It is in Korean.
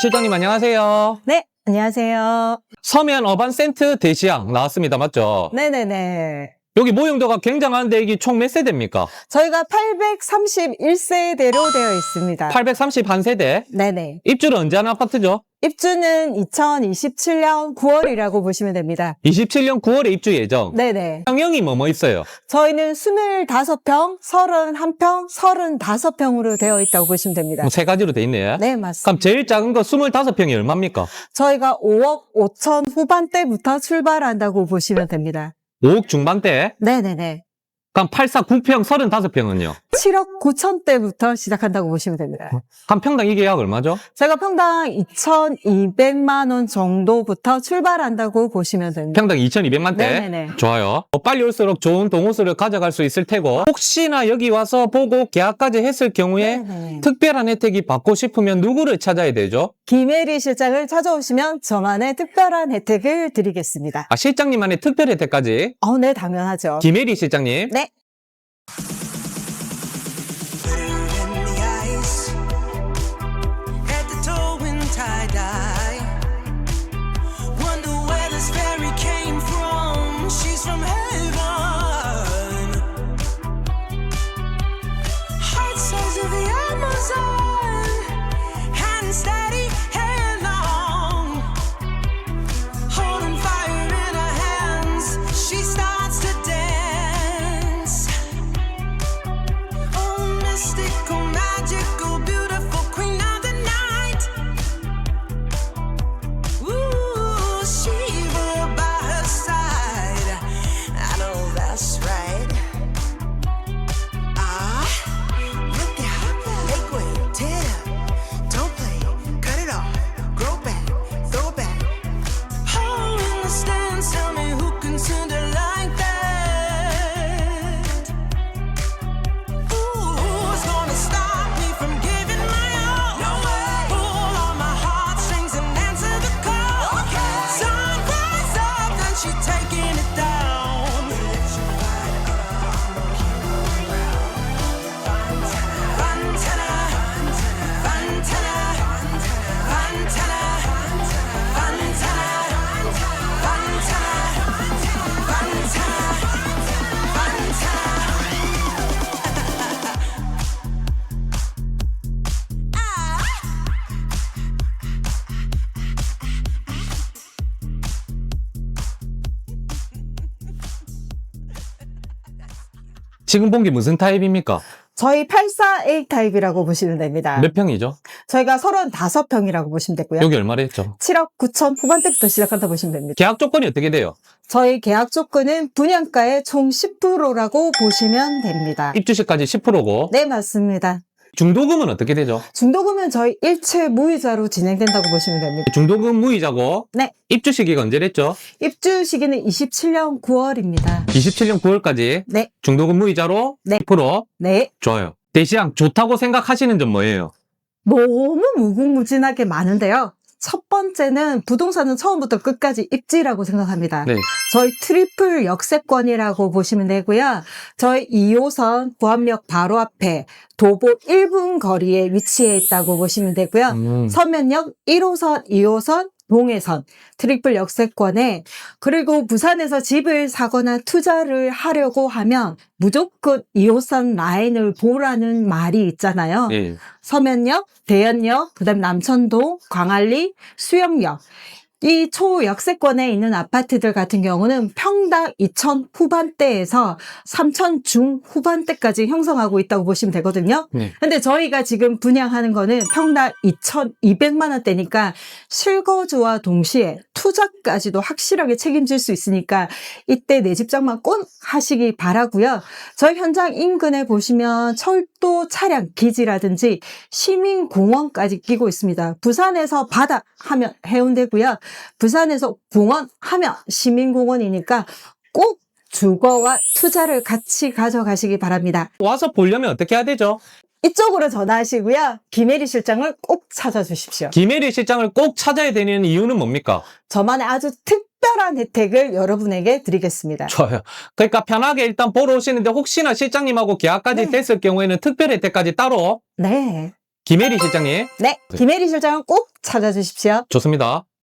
실장님 안녕하세요. 네, 안녕하세요. 서면 어반 센트 대시양 나왔습니다. 맞죠? 네네네. 여기 모형도가 굉장한데 이게 총 몇 세대입니까? 저희가 831세대로 되어 있습니다. 831세대. 네네. 입주를 언제 하는 아파트죠? 입주는 2027년 9월이라고 보시면 됩니다. 27년 9월에 입주 예정. 네네. 평형이 뭐 뭐 있어요? 저희는 25평, 31평, 35평으로 되어 있다고 보시면 됩니다. 뭐 세 가지로 돼 있네. 네, 맞습니다. 그럼 제일 작은 거 25평이 얼마입니까? 저희가 5억 5천 후반대부터 출발한다고 보시면 됩니다. 5억 중반대. 네네네. 그럼 84, 9평, 35평은요? 7억 9천 대부터 시작한다고 보시면 됩니다. 그럼 평당 이 계약 얼마죠? 제가 평당 2,200만 원 정도부터 출발한다고 보시면 됩니다. 평당 2,200만 대. 네네네. 좋아요. 어, 빨리 올수록 좋은 동호수를 가져갈 수 있을 테고 혹시나 여기 와서 보고 계약까지 했을 경우에 네네. 특별한 혜택이 받고 싶으면 누구를 찾아야 되죠? 김혜리 실장을 찾아오시면 저만의 특별한 혜택을 드리겠습니다. 아, 실장님만의 특별 혜택까지. 어, 네, 당연하죠. 김혜리 실장님. 네. sun and stay. 지금 본 게 무슨 타입입니까? 저희 848 타입이라고 보시면 됩니다. 몇 평이죠? 저희가 35평이라고 보시면 되고요. 여기 얼마를 했죠? 7억 9천 후반대부터 시작한다 보시면 됩니다. 계약 조건이 어떻게 돼요? 저희 계약 조건은 분양가의 총 10%라고 보시면 됩니다. 입주시까지 10%고 네, 맞습니다. 중도금은 어떻게 되죠? 중도금은 저희 일체 무이자로 진행된다고 보시면 됩니다. 중도금 무이자고 네. 입주 시기가 언제랬죠? 입주 시기는 27년 9월입니다. 27년 9월까지 네. 중도금 무이자로 네. 10% 네. 좋아요. 대시양 좋다고 생각하시는 점 뭐예요? 너무 무궁무진하게 많은데요. 첫 번째는 부동산은 처음부터 끝까지 입지라고 생각합니다. 네. 저희 트리플 역세권이라고 보시면 되고요. 저희 2호선 구암역 바로 앞에 도보 1분 거리에 위치해 있다고 보시면 되고요. 음. 서면역 1호선, 2호선, 동해선, 트리플 역세권에 그리고 부산에서 집을 사거나 투자를 하려고 하면 무조건 2호선 라인을 보라는 말이 있잖아요. 네. 서면역, 대연역, 그다음 남천동, 광안리, 수영역. 이 초역세권에 있는 아파트들 같은 경우는 평당 2천 후반대에서 3천 중 후반대까지 형성하고 있다고 보시면 되거든요. 네. 근데 저희가 지금 분양하는 거는 평당 2,200만 원대니까 실거주와 동시에 투자까지도 확실하게 책임질 수 있으니까 이때 내 집장만 꼭 하시기 바라고요. 저희 현장 인근에 보시면 철도 차량 기지라든지 시민공원까지 끼고 있습니다. 부산에서 바다 하면 해운대고요. 부산에서 공원 하면 시민공원이니까 꼭 주거와 투자를 같이 가져가시기 바랍니다. 와서 보려면 어떻게 해야 되죠? 이쪽으로 전화하시고요. 김혜리 실장을 꼭 찾아주십시오. 김혜리 실장을 꼭 찾아야 되는 이유는 뭡니까? 저만의 아주 특별한 혜택을 여러분에게 드리겠습니다. 좋아요. 그러니까 편하게 일단 보러 오시는데 혹시나 실장님하고 계약까지 네. 됐을 경우에는 특별 혜택까지 따로 네. 김혜리 실장님 네, 김혜리 실장은 꼭 찾아주십시오. 좋습니다.